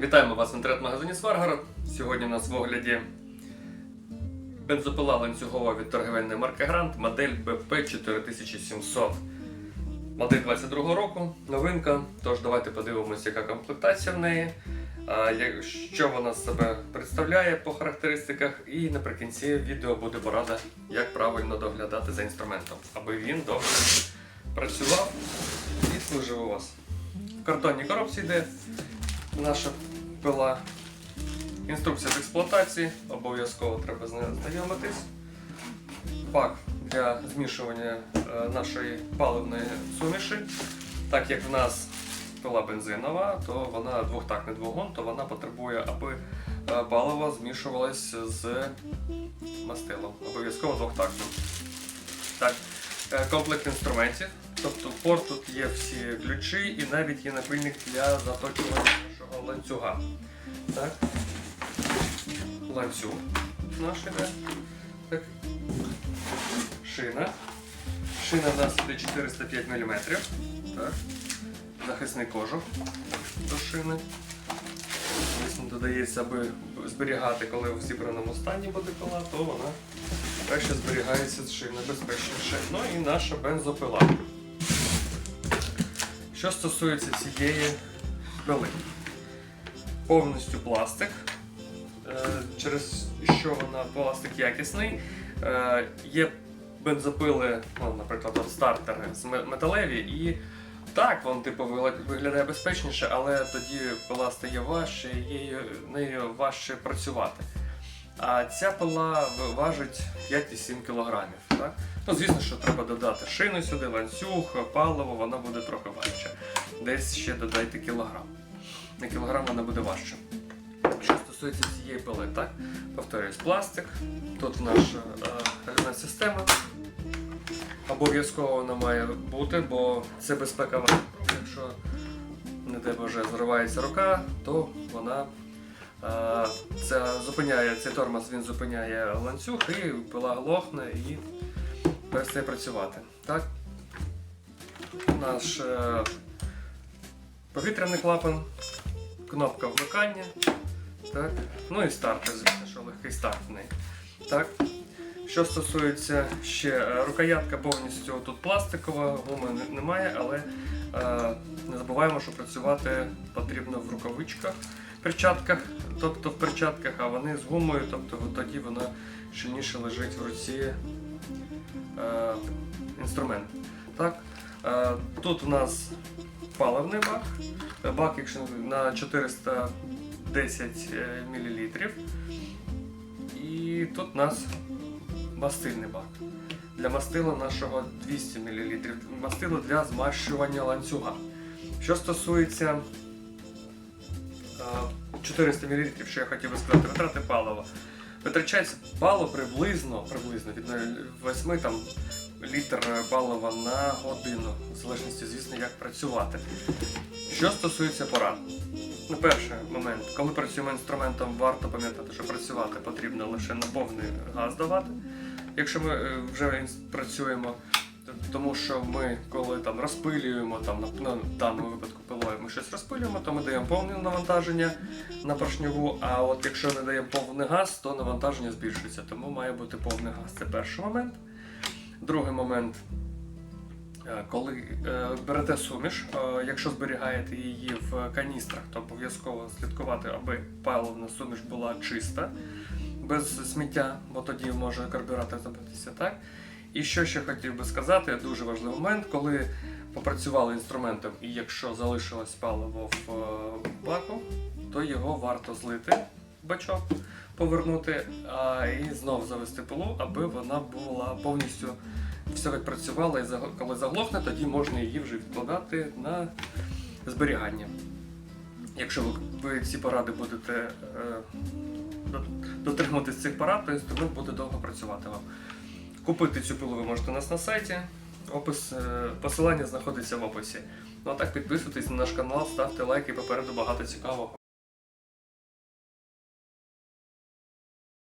Вітаємо вас в інтернет-магазині Сваргород. Сьогодні у нас в огляді бензопила ланцюгова від торгівельної марки Грант, модель BP4700. Модель 22 року, новинка. Тож давайте подивимося, яка комплектація в неї, що вона себе представляє по характеристиках. І наприкінці відео буде порада, як правильно доглядати за інструментом, аби він добре працював і служив у вас. В картонній коробці йде наша пила. Інструкція з експлуатації, обов'язково треба з нею знайомитись. Бак для змішування е, нашої паливної суміші. Так як в нас пила бензинова, то вона двохтактний двигун, то вона потребує, аби е, паливо змішувалось з мастилом. Обов'язково двохтактним. Так, е, комплект інструментів. Тобто порт тут є всі ключі і навіть є напильник для заточування ланцюга. Так. Ланцюг наш іде. Так. Шина. Шина в нас іде 405 мм. Так. Захисний кожух до шини. Звісно, додається, аби зберігати, коли в зібраному стані буде пила, то вона краще зберігається шина безпечніше. Ну і наша бензопила. Що стосується цієї пили, повністю пластик, е, через що вона пластик якісний. Е, Є бензопили, ну, наприклад, стартери металеві, і так, він типу виглядає безпечніше, але тоді пила стає важче, і нею важче працювати. А ця пила важить 5,7 кг. Ну, звісно, що треба додати шину сюди, ланцюг, паливо, вона буде трохи важче. Десь ще додайте кілограм. На кілограм вона буде важче. Що стосується цієї пили, так? Повторюсь, пластик. Тут наша е, система. Обов'язково вона має бути, бо це безпекова. Якщо, не дай Боже, зривається рука, то вона е, це зупиняє, цей тормоз він зупиняє ланцюг і пила глохне і перестає працювати. Так? Наш е, повітряний клапан, кнопка вмикання. Так? Ну і стартер, звісно, що легкий старт в неї. Так? Що стосується ще е, рукоятка повністю тут пластикова, гуми немає, але е, не забуваємо, що працювати потрібно в рукавичках, перчатках, тобто в перчатках, а вони з гумою, тобто тоді вона щільніше лежить в руці е, інструмент. Так? Е, тут у нас паливний бак, бак якщо на 410 мл. І тут у нас мастильний бак. Для мастила нашого 200 мл. Мастило для змащування ланцюга. Що стосується е, 400 мл, що я хотів би сказати, витрати палива. Витрачається паливо приблизно, приблизно від 8 там, літр палива на годину, в залежності, звісно, як працювати. Що стосується порад. Ну, перший момент, коли працюємо інструментом, варто пам'ятати, що працювати потрібно лише на повний газ давати. Якщо ми е, вже працюємо, тому що ми, коли там розпилюємо, там, на, на даному випадку пилою, ми щось розпилюємо, то ми даємо повне навантаження на поршньову, а от якщо не даємо повний газ, то навантаження збільшується, тому має бути повний газ. Це перший момент. Другий момент. Е, Коли е, берете суміш, е, якщо зберігаєте її в каністрах, то обов'язково слідкувати, аби паливна суміш була чиста, без сміття, бо тоді може карбюратор забитися. Так? І що ще хотів би сказати, дуже важливий момент, коли попрацювали інструментом, і якщо залишилось паливо в баку, то його варто злити в бачок, повернути а, і знову завести пилу, аби вона була повністю все відпрацювала, і коли заглохне, тоді можна її вже відкладати на зберігання. Якщо ви, ці поради будете е, до- дотримуватись цих порад, то інструмент буде довго працювати вам. Купити цю пилу ви можете у нас на сайті. Опис, е, посилання знаходиться в описі. Ну а так підписуйтесь на наш канал, ставте лайки, попереду багато цікавого.